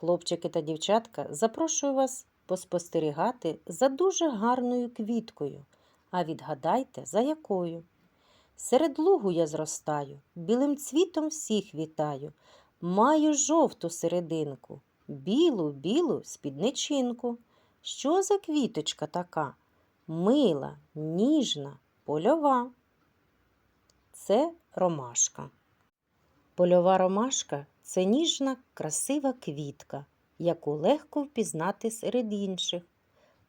Хлопчики та дівчатка, запрошую вас поспостерігати за дуже гарною квіткою. А відгадайте, за якою. Серед лугу я зростаю, білим цвітом всіх вітаю. Маю жовту серединку, білу, білу спідничинку. Що за квіточка така? Мила, ніжна, польова. Це ромашка. Польова ромашка це ніжна, красива квітка, яку легко впізнати серед інших.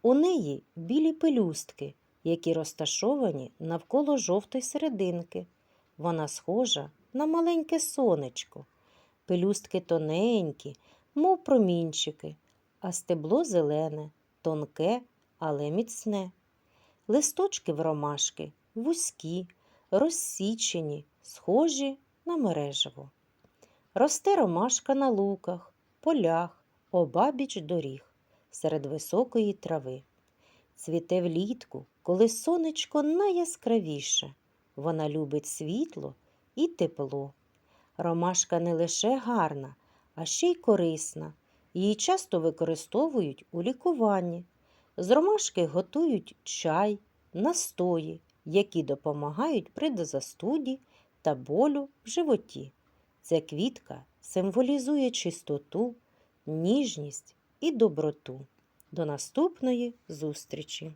У неї білі пелюстки, які розташовані навколо жовтої серединки. Вона схожа на маленьке сонечко. Пелюстки тоненькі, мов промінчики, а стебло зелене, тонке, але міцне. Листочки в ромашки вузькі, розсічені, схожі на мережево. Росте ромашка на луках, полях, обабіч доріг, серед високої трави. Цвіте влітку, коли сонечко найяскравіше. Вона любить світло і тепло. Ромашка не лише гарна, а ще й корисна. Її часто використовують у лікуванні. З ромашки готують чай, настої, які допомагають при застуді та болю в животі. Ця квітка символізує чистоту, ніжність і доброту. До наступної зустрічі!